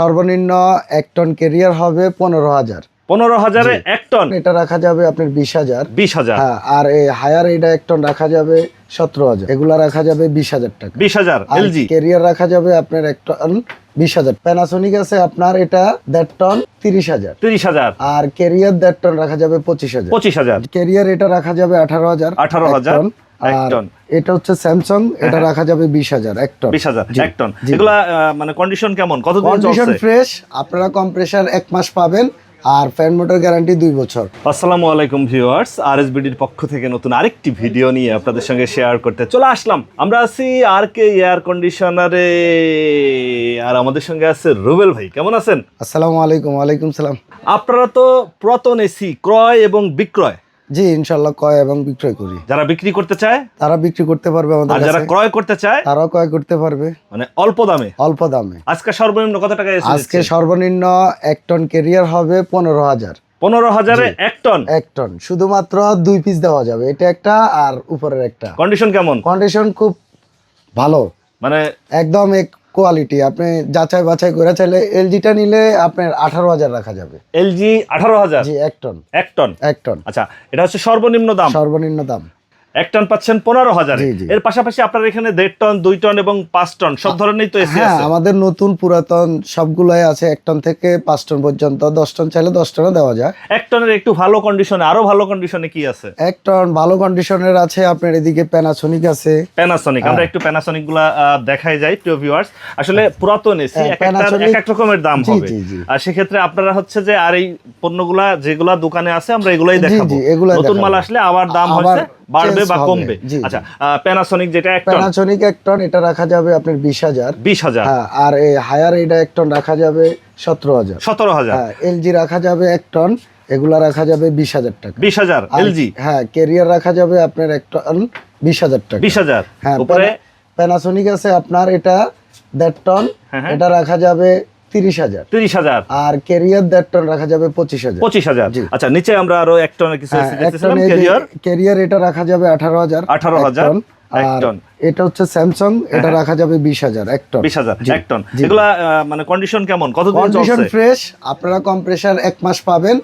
সর্বনিম্ন এক ton career হবে পনেরো হাজার। পনেরো হাজারে এক টন? এটা রাখা যাবে আপনার বিশ হাজার। বিশ হাজার। হ্যাঁ আর এই হায়ার এটা এক টন রাখা যাবে সতেরো হাজার। এগুলা রাখা যাবে বিশ হাজার টাকা। বিশ হাজার এলজি? কেরিয়ার রাখা যাবে আপনার এক টন বিশ হাজার। প্যানাসোনিক আছে আপনার এটা দেড় টন তিরিশ হাজার। তিরিশ হাজার। আর কেরিয়ার দেড় টন রাখা যাবে পঁচিশ হাজার। পঁচিশ হাজার। কেরিয়ার এটা রাখা যাবে আঠারো হাজার। 18,000 এক টন। এক আর টন। এটা হচ্ছে স্যামসাং এটা রাখা যাবে বিশ হাজার এক টন বিশ হাজার এক টন এগুলা মানে কন্ডিশন কেমন? কতদিন কন্ডিশন ফ্রেশ আপনারা কম্প্রেসার এক মাস পাবেন আর ফ্যান মোটর গ্যারান্টি দুই বছর। আসসালামু আলাইকুম ভিউয়ার্স আরএসবিডির পক্ষ থেকে নতুন আরেকটি ভিডিও নিয়ে আপনাদের সঙ্গে শেয়ার করতে চলে আসলাম। আমরা আছি আর কে এয়ার কন্ডিশনারে আর আমাদের সঙ্গে আছে রুবেল ভাই। কেমন আছেন? আসসালামু আলাইকুম ওয়ালাইকুম সালাম। আপনারা তো প্রতন এসি ক্রয় এবং বিক্রয়। জি ইনশাল্লাহ ক্রয় এবং বিক্রয় করি। যারা বিক্রি করতে চায়? তারা বিক্রি করতে পারবে আমাদের আর যারা ক্রয় করতে চায়? তারাও ক্রয় করতে পারবে। মানে অল্প দামে? অল্প দামে। আজকে সর্বনিম্ন কত টাকা আজকে সর্বনিম্ন এক টন কেরিয়ার হবে পনেরো হাজার। পনেরো হাজারে এক টন? এক টন। শুধুমাত্র দুই পিস দেওয়া যাবে। এটা একটা আর উপরের একটা। কন্ডিশন কেমন? কন্ডিশন খুব ভালো। মানে একদম এক কোয়ালিটি আপনি যাচাই বাছাই করে চাইলে এলজিটা নিলে আপনার আঠারো হাজার রাখা যাবে। এলজি আঠারো হাজার? জি এক টন। এক টন? এক টন। আচ্ছা এটা হচ্ছে সর্বনিম্ন দাম? সর্বনিম্ন দাম। এক টন পাচ্ছেন পনেরো হাজার। এর পাশাপাশি আপনার এখানে দেড় টন দুই টন এবং পাঁচ টন সব ধরনেরই তো এসি হ্যাঁ আছে। আমাদের নতুন পুরাতন সবগুলাই আছে এক টন থেকে পাঁচ টন পর্যন্ত। দশ টন চাইলে দশ টনও দেওয়া যায়। এক টনের একটু ভালো কন্ডিশনে আরও ভালো কন্ডিশনে কি আছে? এক টন ভালো কন্ডিশনের আছে আপনার এদিকে প্যানাসনিক আছে। প্যানাসনিক আমরা একটু প্যানাসনিকগুলা দেখাই যাই প্রিয় ভিউয়ার্স আসলে পুরাতন এসি হ্যাঁ, এক এক রকমের দাম হবে। আর সেক্ষেত্রে আপনারা হচ্ছে যে আর এই পণ্যগুলা যেগুলা দোকানে আছে আমরা এগুলাই দেখাবো। নতুন মাল আসলে আবার দাম হচ্ছে বাড়বে বা কমবে। আচ্ছা প্যানাসনিক যেটা এক টন প্যানাসোনিক এক টন এটা রাখা যাবে আপনার বিশ হাজার। বিশ হাজার। হ্যাঁ আর এই হায়ার এটা এক টন রাখা যাবে সতেরো হাজার। সতেরো হাজার। হ্যাঁ এলজি রাখা যাবে এক টন এগুলা রাখা যাবে বিশ হাজার টাকা। বিশ হাজার এলজি হ্যাঁ কেরিয়ার রাখা যাবে আপনার এক টন বিশ হাজার টাকা। বিশ হাজার। হ্যাঁ প্যানাসোনিক আছে আপনার এটা দেড় টন হ্যাঁ, হ্যাঁ। এটা রাখা যাবে তিরিশ হাজার। তিরিশ হাজার। আর কেরিয়ার দেড় টন রাখা যাবে পঁচিশ হাজার। পঁচিশ হাজার। আচ্ছা নিচে আমরা আরও এক টনের কিছু হ্যাঁ, AC এক দেখতেছিলাম টন ক্যারিয়ার এটা রাখা যাবে আঠারো হাজার 18,000 এক এটা হচ্ছে স্যামসাং এটা রাখা যাবে বিশ হাজার এক টন বিশ হাজার এক টন এগুলা মানে কন্ডিশন কেমন? কন্ডিশন ফ্রেশ আপনারা কম্প্রেসার এক মাস পাবেন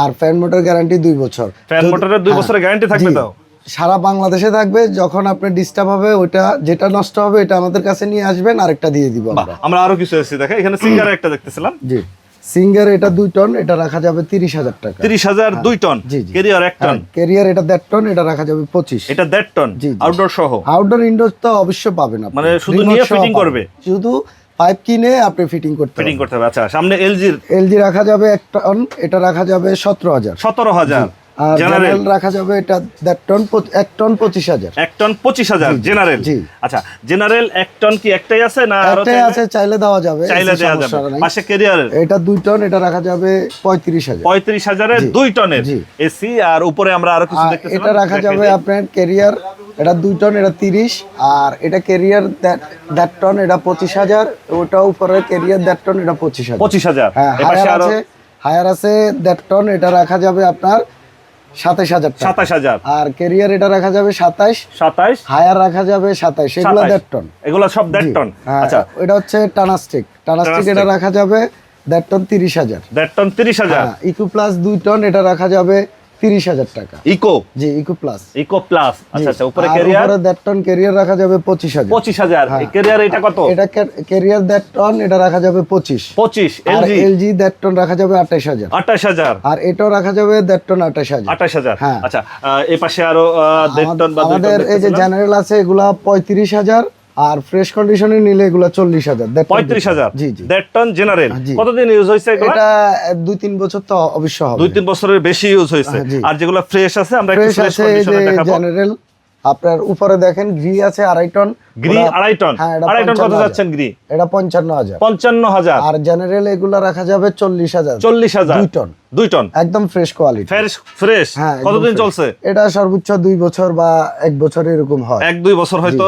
আর ফ্যান মোটর গ্যারান্টি দুই বছর। ফ্যান মোটরের দুই বছরের গ্যারান্টি থাকবে। তাও? সারা বাংলাদেশে থাকবে যখন আপনার ডিস্টার্ব হবে ওটা যেটা নষ্ট হবে এটা আমাদের কাছে নিয়ে আসবেন আরেকটা দিয়ে দিব আমরা। আরও কিছু এসি দেখা এখানে সিঙ্গার একটা দেখতেছিলাম। জি সিঙ্গার এটা দুই টন এটা রাখা যাবে তিরিশ হাজার টাকা। তিরিশ হাজার দুই টন। ক্যারিয়ার এক টন। কেরিয়ার এটা দেড় টন এটা রাখা যাবে পঁচিশ। এটা দেড় টন। আউটডোর সহ। আউটডোর ইনডোর তো অবশ্যই পাবেন আপনি। মানে শুধু নিয়ে পাবেন। করবে? শুধু পাইপ কিনে আপনি ফিটিং করতে ফিটিং করতে হবে আচ্ছা সামনে এলজির এলজি রাখা যাবে এক টন এটা রাখা যাবে সতেরো হাজার। সতেরো হাজার। আর জেনারেল রাখা যাবে এটা দেড় টন এক টন পঁচিশ হাজার। এক টন পঁচিশ হাজার জেনারেল জি। আচ্ছা জেনারেল এক টন কি একটাই আছে না একটাই আছে চাইলে দেওয়া যাবে চাইলে দেওয়া যাবে। পাশে ক্যারিয়ারের এটা দুই টন এটা রাখা যাবে পঁয়ত্রিশ হাজার। পঁয়ত্রিশ হাজারের দুই টনের এসি আর উপরে আমরা আরও কিছু দেখতেছিলাম এটা রাখা যাবে আপনার কেরিয়ার এটা দুই টন এটা তিরিশ আর এটা কেরিয়ার দেড় টন এটা পঁচিশ হাজার ওটা উপরে কেরিয়ার দেড় টন এটা পঁচিশ হাজার। পঁচিশ হাজার। হ্যাঁ হায়ার আছে হায়ার আছে দেড় টন এটা রাখা যাবে আপনার সাতাইশ হাজার সাতাশ হাজার। আর ক্যারিয়ার এটা রাখা যাবে সাতাইশ সাতাশ। হায়ার রাখা যাবে সাতাশ। এগুলো। দেড় টন এগুলো সব দেড় টন হ্যাঁ, আচ্ছা। এটা হচ্ছে টানাস্টিক টানাস্টিক এটা রাখা যাবে দেড় টন তিরিশ হাজার। দেড় টন তিরিশ হাজার। হ্যাঁ ইকো প্লাস দুই টন এটা রাখা যাবে তিরিশ হাজার টাকা। ইকো? জি ইকো প্লাস। Eco plus. আচ্ছা আচ্ছা উপরে ক্যারিয়ার উপরে দেড় টন কেরিয়ার রাখা যাবে পঁচিশ হাজার। পঁচিশ হাজার। ক্যারিয়ার এটা কত? এটা কেরিয়ার দেড় টন এটা রাখা যাবে পঁচিশ। পঁচিশ এলজি এলজি দেড় টন রাখা যাবে আঠাশ হাজার। আঠাশ হাজার। আর এটাও রাখা যাবে দেড় টন আঠাশ হাজার। আঠাশ হাজার। হ্যাঁ। আচ্ছা এ পাশে আরও দেড় টন বা আমাদের এই যে জেনারেল আছে এগুলা পঁয়ত্রিশ হাজার। আর ফ্রেশ কন্ডিশনে নিলে এগুলা চল্লিশ হাজার পঁয়ত্রিশ হাজার? জি জি। দেড় টন জেনারেল কতদিন ইউজ হয়েছে এগুলো? এটা দুই তিন বছর তো অবশ্য হবে। দুই তিন বছরের বেশি ইউজ হয়েছে। হ্যাঁ, আর যেগুলো ফ্রেশ আছে আমরা একটু ফ্রেশ আছে জেনারেল আপনার উপরে দেখেন গ্রি আছে আড়াই টন গ্রি আড়াই টন হ্যাঁ, আড়াই টন কত 55,000 যাচ্ছেন গ্রি এটা পঞ্চান্ন হাজার। পঞ্চান্ন হাজার। আর জেনারেল এগুলা রাখা যাবে চল্লিশ হাজার। চল্লিশ হাজার। দুই টন দুই টন? একদম ফ্রেশ কোয়ালিটি ফ্রেশ ফ্রেশ হ্যাঁ কতদিন চলছে? এটা সর্বোচ্চ দুই বছর বা এক বছর এরকম হয়। এক দুই বছর হয়তো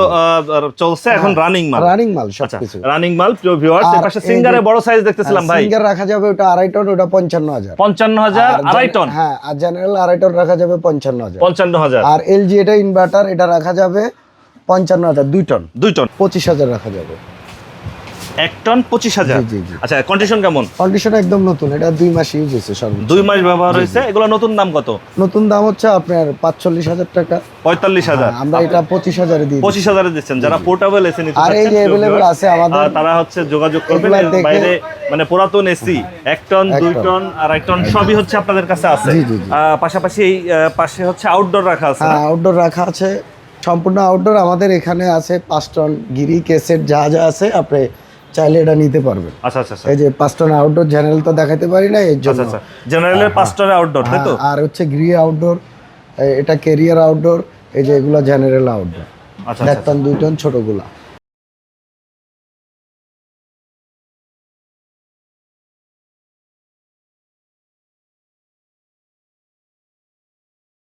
চলছে এখন রানিং মাল। রানিং মাল আচ্ছা সবকিছু রানিং মাল প্রিয় ভিউয়ার্স এর পাশে সিঙ্গারে বড় সাইজ দেখতেছিলাম ভাই। সিঙ্গার রাখা যাবে ওটা আড়াই টন ওটা পঞ্চান্ন হাজার। পঞ্চান্ন হাজার আর আড়াই জেন- টন? হ্যাঁ আর জেনারেল আড়াই টন রাখা যাবে পঞ্চান্ন হাজার। পঞ্চান্ন হাজার। আর এলজি এটা ইনভার্টার এটা রাখা যাবে পঞ্চান্ন হাজার দুই টন। দুই টন। পঁচিশ হাজার রাখা যাবে। এক টন পঁচিশ হাজার। আচ্ছা কন্ডিশন কেমন? কন্ডিশন একদম নতুন এটা দুই মাস ইউজ হয়েছে সর্বোচ্চ দুই মাস ব্যবহার হয়েছে এগুলো নতুন দাম কত? নতুন দাম হচ্ছে আপনার পাঁচচল্লিশ হাজার টাকা। পঁয়তাল্লিশ হাজার। হ্যাঁ, আমরা এটা পঁচিশ হাজারে দিই পঁচিশ হাজারে দিচ্ছেন যারা পোর্টেবল এসি নিতে আর এই যে viewers, আছে আমাদের- তারা হচ্ছে যোগাযোগ করবেন বাইরে মানে পুরাতন এসি এক টন দুই টন। আর এক টন সবই হচ্ছে আপনাদের কাছে আছে। পাশাপাশি এই পাশে হচ্ছে আউটডোর রাখা আছে হ্যাঁ আউটডোর রাখা আছে। সম্পূর্ণ আউটডোর আমাদের এখানে আছে পাঁচ টন গিরি কেসেট যা যা আছে আপনি চাইলে এটা নিতে পারবেন আচ্ছা আচ্ছা আচ্ছা। এই যে পাঁচ টন আউটডোর জেনারেল তো দেখাতে পারি না এর জন্য। আচ্ছা জেনারেলের পাঁচ আউটডোর তাই তো? হ্যাঁ, আর হচ্ছে গ্রি আউটডোর এটা ক্যারিয়ার আউটডোর এই যে এগুলো জেনারেল আউটডোর আচ্ছা টন দুই টন ছোটগুলা।